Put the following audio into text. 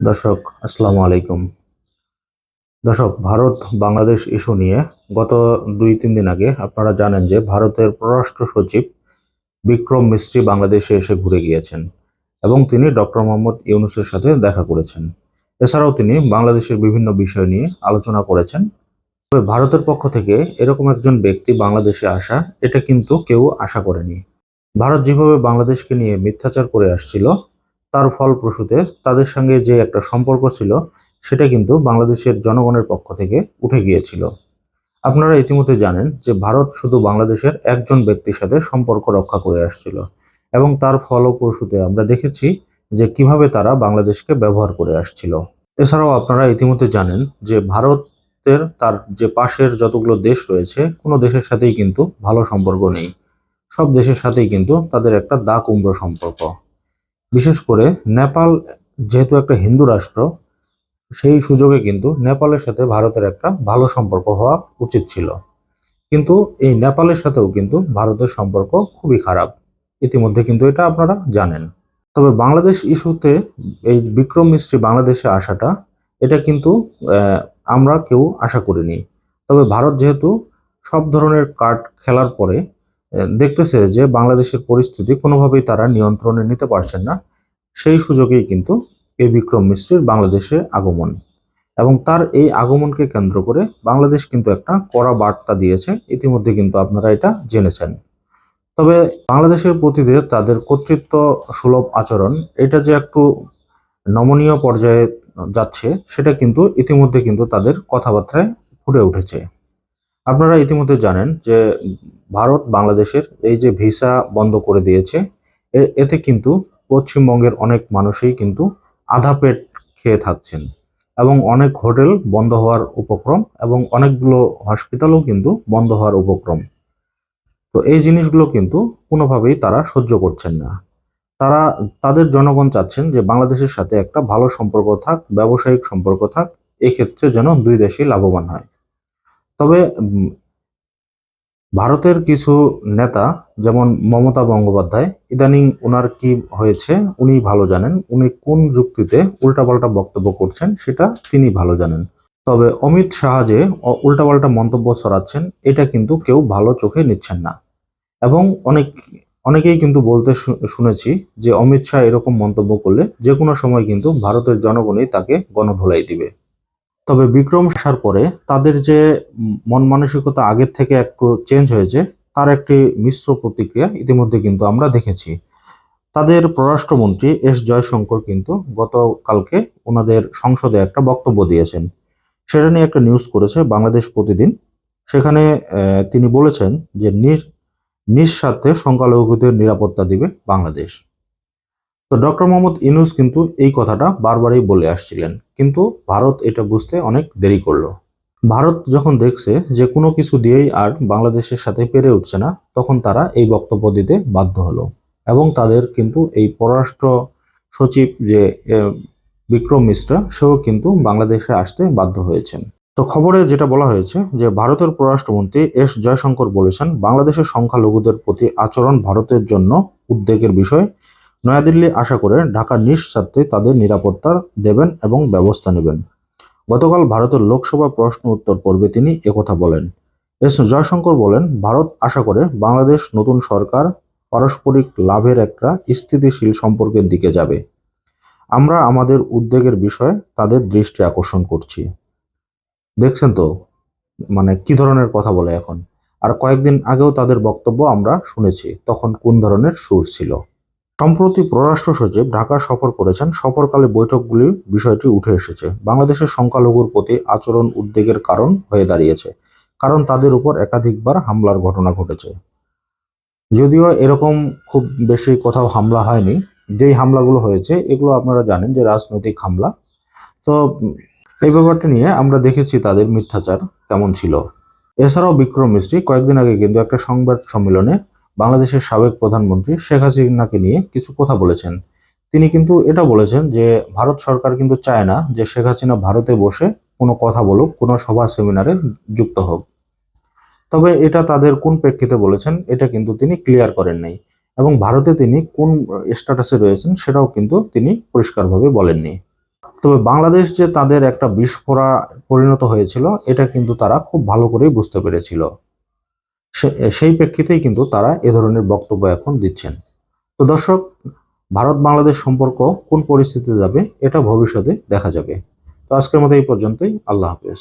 দর্শক, আসসালামু আলাইকুম। দর্শক, ভারত বাংলাদেশ ইস্যু নিয়ে গত দুই তিন দিন আগে আপনারা জানেন যে ভারতের পররাষ্ট্র সচিব বিক্রম মিস্ত্রি বাংলাদেশে এসে ঘুরে গিয়েছেন এবং তিনি ডক্টর মোহাম্মদ ইউনুসের সাথে দেখা করেছেন। এছাড়াও তিনি বাংলাদেশের বিভিন্ন বিষয় নিয়ে আলোচনা করেছেন। তবে ভারতের পক্ষ থেকে এরকম একজন ব্যক্তি বাংলাদেশে আসা, এটা কিন্তু কেউ আশা করেনি। ভারত যেভাবে বাংলাদেশকে নিয়ে মিথ্যাচার করে আসছিল তার ফলপ্রসূতে তাদের সঙ্গে যে একটা সম্পর্ক ছিল, সেটা কিন্তু বাংলাদেশের জনগণের পক্ষ থেকে উঠে গিয়েছিল। আপনারা ইতিমধ্যে জানেন যে ভারত শুধু বাংলাদেশের একজন ব্যক্তির সাথে সম্পর্ক রক্ষা করে আসছিল এবং তার ফলপ্রসূতে আমরা দেখেছি যে কীভাবে তারা বাংলাদেশকে ব্যবহার করে আসছিল। এছাড়াও আপনারা ইতিমধ্যে জানেন যে ভারতের তার যে পাশের যতগুলো দেশ রয়েছে, কোনো দেশের সাথেই কিন্তু ভালো সম্পর্ক নেই। সব দেশের সাথেই কিন্তু তাদের একটা দা কুমড়ো সম্পর্ক। বিশেষ করে নেপাল, যেহেতু একটা হিন্দু রাষ্ট্র, সেই সুযোগে কিন্তু নেপালের সাথে ভারতের একটা ভালো সম্পর্ক হওয়া উচিত ছিল। কিন্তু এই নেপালের সাথেও কিন্তু ভারতের সম্পর্ক খুবই খারাপ। ইতিমধ্যে কিন্তু এটা আপনারা জানেন। তবে বাংলাদেশ ইস্যুতে এই বিক্রম মিস্ত্রি বাংলাদেশে আসাটা, এটা কিন্তু আমরা কেউ আশা করিনি। তবে ভারত যেহেতু সব ধরনের কার্ড খেলার পরে দেখতেছে যে বাংলাদেশের পরিস্থিতি কোনোভাবেই তারা নিয়ন্ত্রণে নিতে পারছেন না। সেই সুযোগেই কিন্তু এই বিক্রম মিশ্রের বাংলাদেশে আগমন এবং তার এই আগমনকে কেন্দ্র করে বাংলাদেশ কিন্তু একটা কড়া বার্তা দিয়েছে। ইতিমধ্যে কিন্তু আপনারা এটা জেনেছেন। তবে বাংলাদেশের প্রতি যে তাদের কর্তৃত্ব সুলভ আচরণ, এটা যে একটু নমনীয় পর্যায়ে যাচ্ছে, সেটা কিন্তু ইতিমধ্যে কিন্তু তাদের কথাবার্তায় ফুটে উঠেছে। আপনারা ইতিমধ্যে জানেন যে ভারত বাংলাদেশের এই যে ভিসা বন্ধ করে দিয়েছে এতে কিন্তু পশ্চিমবঙ্গের অনেক মানুষই কিন্তু আধা পেট খেয়ে থাকছেন এবং অনেক হোটেল বন্ধ হওয়ার উপক্রম এবং অনেকগুলো হসপিটালও কিন্তু বন্ধ হওয়ার উপক্রম। তো এই জিনিসগুলো কিন্তু কোনোভাবেই তারা সহ্য করছেন না। তারা, তাদের জনগণ চাচ্ছেন যে বাংলাদেশের সাথে একটা ভালো সম্পর্ক থাক, ব্যবসায়িক সম্পর্ক থাক, এক্ষেত্রে যেন দুই দেশই লাভবান হয়। তবে ভারতের কিছু নেতা, যেমন মমতা বন্দ্যোপাধ্যায়, ইদানিং ওনার কি হয়েছে উনি ভালো জানেন। উনি কোন যুক্তিতে উল্টাপাল্টা বক্তব্য করছেন সেটা তিনি ভালো জানেন। তবে অমিত শাহ যে উল্টাপাল্টা মন্তব্য ছড়াচ্ছেন এটা কিন্তু কেউ ভালো চোখে নিচ্ছেন না। এবং অনেক, অনেকেই কিন্তু বলতে শুনেছি যে অমিত শাহ এরকম মন্তব্য করলে যে কোনো সময় কিন্তু ভারতের জনগণই তাকে গণধোলাই দিবে। তবে বিক্রম আসার পরে তাদের যে মন মানসিকতা আগের থেকে একটু চেঞ্জ হয়েছে, তার একটি মিশ্র প্রতিক্রিয়া ইতিমধ্যে কিন্তু আমরা দেখেছি। তাদের পররাষ্ট্রমন্ত্রী এস জয়শঙ্কর কিন্তু গতকালকে ওনাদের সংসদে একটা বক্তব্য দিয়েছেন। সেটা নিয়ে একটা নিউজ করেছে বাংলাদেশ প্রতিদিন। সেখানে তিনি বলেছেন যে নিজ নিঃস্বার্থে সংখ্যালঘুদের নিরাপত্তা দিবে বাংলাদেশ। তো ডক্টর মোহাম্মদ ইউনুস কিন্তু এই কথাটা বারবারই বলে আসছিলেন। কিন্তু ভারত এটা বুঝতে অনেক দেরি করল। ভারত যখন দেখছে যে কোনো কিছু দিয়েই আর বাংলাদেশের সাথে পেরে উঠছে না, তখন তারা এই বক্তব্য দিতে বাধ্য হলো। এবং তাদের কিন্তু এই পররাষ্ট্র সচিব যে বিক্রম মিশ্রা, সেও কিন্তু বাংলাদেশে আসতে বাধ্য হয়েছেন। তো খবরে যেটা বলা হয়েছে যে, ভারতের পররাষ্ট্রমন্ত্রী এস জয়শঙ্কর বলেছেন, বাংলাদেশের সংখ্যালঘুদের প্রতি আচরণ ভারতের জন্য উদ্বেগের বিষয়। নয়াদিল্লি আশা করে ঢাকা নিঃস্বার্থে তাদের নিরাপত্তা দেবেন এবং ব্যবস্থা নেবেন। গতকাল ভারতের লোকসভা প্রশ্ন উত্তর পর্বে তিনি একথা বলেন। এস জয়শঙ্কর বলেন, ভারত আশা করে বাংলাদেশ নতুন সরকার পারস্পরিক লাভের একটা স্থিতিশীল সম্পর্কের দিকে যাবে। আমরা আমাদের উদ্বেগের বিষয়ে তাদের দৃষ্টি আকর্ষণ করছি। দেখছেন তো মানে কি ধরনের কথা বলে এখন? আর কয়েকদিন আগেও তাদের বক্তব্য আমরা শুনেছি, তখন কোন ধরনের সুর ছিল? সম্প্রতি পররাষ্ট্র সচিব ঢাকা সফর করেছেন। সফরকালে বৈঠকগুলির বিষয়টি উঠে এসেছে। বাংলাদেশের সংখ্যালঘুর প্রতি আচরণ উদ্বেগের কারণ হয়ে দাঁড়িয়েছে, কারণ তাদের উপর একাধিকবার হামলার ঘটনা ঘটেছে। যদিও এরকম খুব বেশি কোথাও হামলা হয়নি, যেই হামলাগুলো হয়েছে, এগুলো আপনারা জানেন যে রাজনৈতিক হামলা। তো এই ব্যাপারটা নিয়ে আমরা দেখেছি তাদের মিথ্যাচার কেমন ছিল। এছাড়াও বিক্রম মিস্ত্রি কয়েকদিন আগে কিন্তু একটা সংবাদ সম্মেলনে বাংলাদেশের সাবেক প্রধানমন্ত্রী শেখ হাসিনাকে নিয়ে কিছু কথা বলেছেন। তিনি কিন্তু এটা বলেছেন যে, ভারত সরকার কিন্তু চায় না যে শেখ হাসিনা ভারতে বসে কোনো কথা বলুক, কোনো সভা, সেমিনারে যুক্ত হোক। তবে এটা তাদের কোন প্রেক্ষিতে বলেছেন, এটা কিন্তু তিনি ক্লিয়ার করেন নাই। এবং ভারতে তিনি কোন স্ট্যাটাসে রয়েছেন, সেটাও কিন্তু তিনি পরিষ্কারভাবে বলেননি। তবে বাংলাদেশ যে তাদের একটা বিস্ফোরা পরিণত হয়েছিল, এটা কিন্তু তারা খুব ভালো করেই বুঝতে পেরেছিল। সেই প্রেক্ষিতেই কিন্তু তারা এ ধরনের বক্তব্য এখন দিচ্ছেন। তো দর্শক ভারত বাংলাদেশ সম্পর্ক কোন পরিস্থিতিতে যাবে, এটা ভবিষ্যতে দেখা যাবে। তো আজকের মতো এই পর্যন্তই। আল্লাহ হাফেজ।